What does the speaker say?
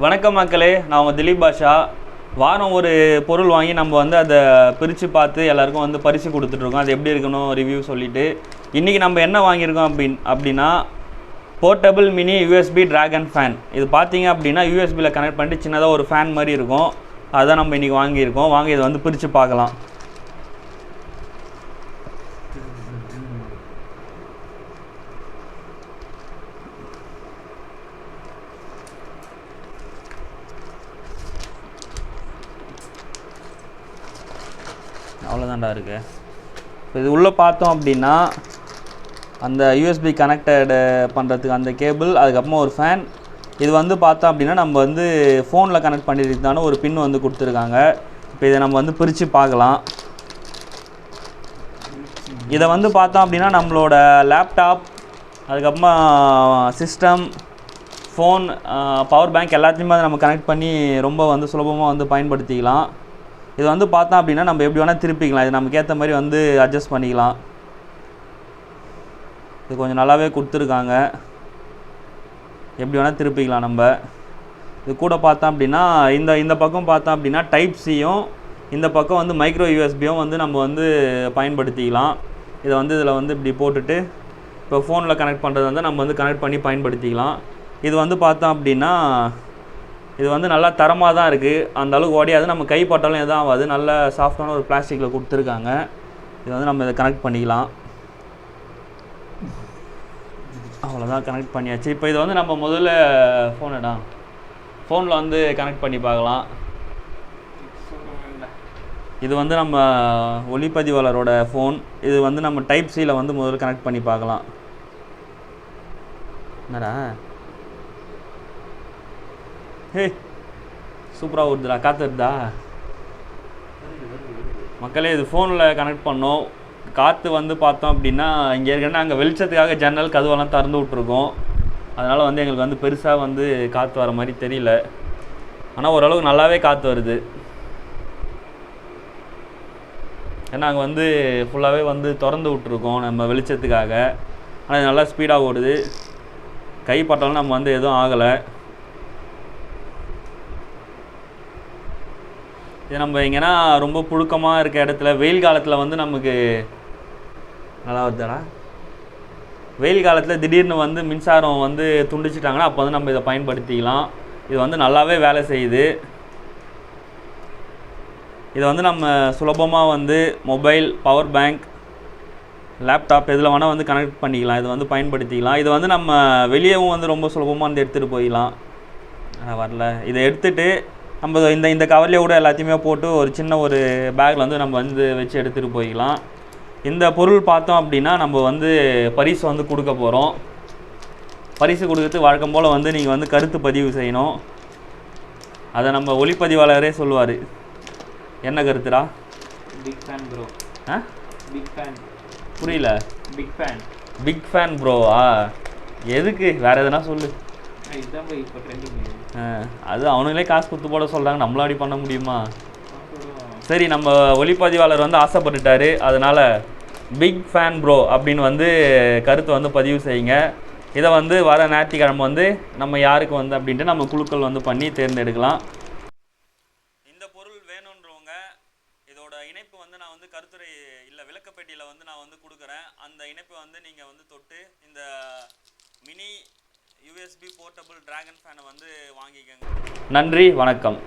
வணக்கம் மக்களே நான் உங்கள் திலீப் பாஷா. வாரம் ஒரு பொருள் வாங்கி நம்ம வந்து அதை பிரித்து பார்த்து எல்லாருக்கும் வந்து பரிசு கொடுத்துட்ருக்கோம் அது எப்படி இருக்கணும் ரிவ்யூ சொல்லிவிட்டு இன்றைக்கி நம்ம என்ன வாங்கியிருக்கோம் அப்படின் அப்படின்னா portable mini USB dragon fan இது பார்த்தீங்க அப்படின்னா யூஎஸ்பியில் கனெக்ட் பண்ணிட்டு சின்னதாக ஒரு ஃபேன் மாதிரி இருக்கும். அதுதான் நம்ம இன்றைக்கி வாங்கியிருக்கோம். வாங்கி இதை வந்து பிரித்து பார்க்கலாம். அவ்வளோதான்டா இருக்குது இப்போ இது உள்ளே பார்த்தோம் அப்படின்னா அந்த யூஎஸ்பி கனெக்டடு பண்ணுறதுக்கு அந்த கேபிள் அதுக்கப்புறமா ஒரு ஃபேன் இது வந்து பார்த்தோம் அப்படின்னா நம்ம வந்து ஃபோனில் கனெக்ட் பண்ணியிருந்தான ஒரு பின் வந்து கொடுத்துருக்காங்க. இப்போ இதை நம்ம வந்து பிரித்து பார்க்கலாம். இதை வந்து பார்த்தோம் அப்படின்னா நம்மளோட லேப்டாப் அதுக்கப்புறமா சிஸ்டம் ஃபோன் பவர் பேங்க் எல்லாத்தையுமே அதை நம்ம கனெக்ட் பண்ணி ரொம்ப வந்து சுலபமாக வந்து பயன்படுத்திக்கலாம். இது வந்து பார்த்தோம் அப்படின்னா நம்ம எப்படி வேணால் திருப்பிக்கலாம். இது நமக்கு ஏற்ற மாதிரி வந்து அட்ஜஸ்ட் பண்ணிக்கலாம். இது கொஞ்சம் நல்லாவே கொடுத்துருக்காங்க. எப்படி வேணால் திருப்பிக்கலாம் நம்ம. இது கூட பார்த்தோம் அப்படின்னா இந்த இந்த பக்கம் பார்த்தோம் அப்படின்னா டைப் சியும் இந்த பக்கம் வந்து மைக்ரோ யூஎஸ்பியும் வந்து நம்ம வந்து பயன்படுத்திக்கலாம். இதை வந்து இதில் வந்து இப்படி போட்டுட்டு இப்போ ஃபோனில் கனெக்ட் பண்ணுறது வந்து நம்ம வந்து கனெக்ட் பண்ணி பயன்படுத்திக்கலாம். இது வந்து பார்த்தோம் அப்படின்னா இது வந்து நல்லா தரமாக தான் இருக்குது அந்த அளவுக்கு உடையாது நம்ம கை பட்டாலும் எதுவும் ஆகாது. நல்ல சாஃப்டான ஒரு பிளாஸ்டிக்கில் கொடுத்துருக்காங்க. இது வந்து நம்ம இதை கனெக்ட் பண்ணிக்கலாம். அவ்வளோதான் கனெக்ட் பண்ணியாச்சு. இப்போ இது வந்து நம்ம முதல்ல ஃபோனடா ஃபோனில் வந்து கனெக்ட் பண்ணி பார்க்கலாம். இது வந்து நம்ம ஒளிப்பதிவாளரோட ஃபோன் இது வந்து நம்ம டைப் சியில் வந்து முதல்ல கனெக்ட் பண்ணி பார்க்கலாம். என்னடா? ஹே சூப்பராக வருதுடா காற்று மக்களே இது ஃபோனில் கனெக்ட் பண்ணோம். காற்று வந்து பார்த்தோம் அப்படின்னா இங்கே ஏற்கனவே அங்கே வெளிச்சத்துக்காக ஜன்னல் கதவெல்லாம் திறந்து விட்ருக்கோம் அதனால் வந்து எங்களுக்கு வந்து பெருசாக வந்து காற்று வர மாதிரி தெரியல. ஆனால் ஓரளவுக்கு நல்லாவே காற்று வருது. ஏன்னா அங்கே வந்து ஃபுல்லாகவே வந்து திறந்து விட்ருக்கோம் நம்ம வெளிச்சத்துக்காக. ஆனால் இது நல்லா ஸ்பீடாக ஓடுது. கை பட்டாலும் நம்ம வந்து எதுவும் ஆகலை. இது நம்ம எங்கன்னா ரொம்ப புழுக்கமாக இருக்க இடத்துல வெயில் காலத்தில் வந்து நமக்கு நல்லா வருதாடா. வெயில் காலத்தில் திடீர்னு வந்து மின்சாரம் வந்து துண்டிச்சிட்டாங்கன்னா அப்போ வந்து நம்ம இதை பயன்படுத்திக்கலாம். இது வந்து நல்லாவே வேலை செய்யுது. இதை வந்து நம்ம சுலபமாக வந்து மொபைல் பவர் பேங்க் லேப்டாப் எதில் வேணால் வந்து கனெக்ட் பண்ணிக்கலாம். இது வந்து பயன்படுத்திக்கலாம். இது வந்து நம்ம வெளியேவும் வந்து ரொம்ப சுலபமாக வந்து எடுத்துகிட்டு போயிடலாம். வரல. இதை எடுத்துகிட்டு நம்ம இந்த இந்த கவர்லேயே கூட எல்லாத்தையுமே போட்டு ஒரு சின்ன ஒரு பேக்கில் வந்து நம்ம வந்து வச்சு எடுத்துகிட்டு போய்க்கலாம். இந்த பொருள் பார்த்தோம் அப்படின்னா நம்ம வந்து பரிசு வந்து கொடுக்க போகிறோம் பரிசு கொடுக்கறது வழக்கம் போல் வந்து நீங்கள் வந்து கருத்து பதிவு செய்யணும். அதை நம்ம ஒளிப்பதிவாளரே சொல்லுவார். என்ன கருத்துடா? பிக் ஃபேன் ப்ரோ ஆ? பிக் ஃபேன் புரியல. பிக் ஃபேன் பிக் ஃபேன் ப்ரோவா எதுக்கு? வேறு எதுனா சொல்லு. அது அவனுங்களே காசு கொடுத்து போட சொல்கிறாங்க நம்மளாம் அப்படி பண்ண முடியுமா? சரி நம்ம ஒளிப்பதிவாளர் வந்து ஆசைப்பட்டுட்டாரு. அதனால பிக் ஃபேன் ப்ரோ அப்படின்னு வந்து கருத்தை வந்து பதிவு செய்யுங்க. இதை வந்து வர ஞாயிற்றுக்கிழமை வந்து நம்ம யாருக்கு வந்து அப்படின்ட்டு நம்ம குழுக்கள் வந்து பண்ணி தேர்ந்தெடுக்கலாம். இந்த பொருள் வேணுன்றவங்க இதோட இணைப்பு வந்து நான் வந்து கருத்துரை இல்லை விளக்கப்பெட்டியில் வந்து நான் வந்து கொடுக்குறேன். அந்த இணைப்பை வந்து நீங்கள் வந்து தொட்டு இந்த மினி யூஎஸ்பி போர்ட்டபிள் டிராகன் ஃபேனை வந்து வாங்கிக்கோங்க. நன்றி வணக்கம்.